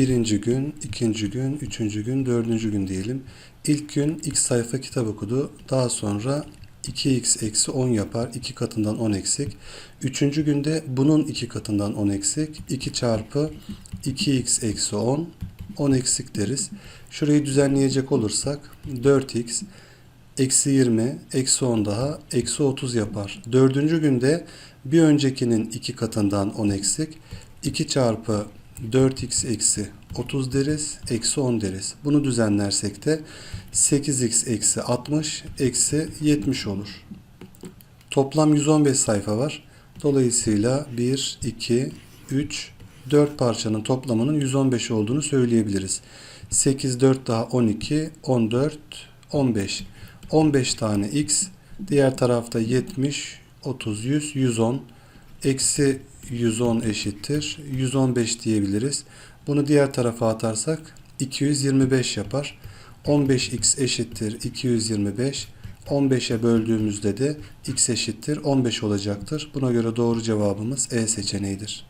birinci gün, ikinci gün, üçüncü gün, dördüncü gün diyelim. İlk gün x sayfa kitap okudu. Daha sonra 2x eksi 10 yapar. 2 katından 10 eksik. Üçüncü günde bunun 2 katından 10 eksik. 2 çarpı 2x eksi 10. 10 eksik deriz. Şurayı düzenleyecek olursak 4x eksi 20 eksi 10 daha eksi 30 yapar. Dördüncü günde bir öncekinin 2 katından 10 eksik. 2 çarpı 4x eksi 30 deriz. Eksi 10 deriz. Bunu düzenlersek de 8x eksi 60 eksi 70 olur. Toplam 115 sayfa var. Dolayısıyla 1, 2, 3, 4 parçanın toplamının 115 olduğunu söyleyebiliriz. 8, 4 daha 12, 14, 15. 15 tane x. Diğer tarafta 70, 30, 100, 110. Eksi 110 eşittir. 115 diyebiliriz. Bunu diğer tarafa atarsak 225 yapar. 15x eşittir 225. 15'e böldüğümüzde de x eşittir 15 olacaktır. Buna göre doğru cevabımız E seçeneğidir.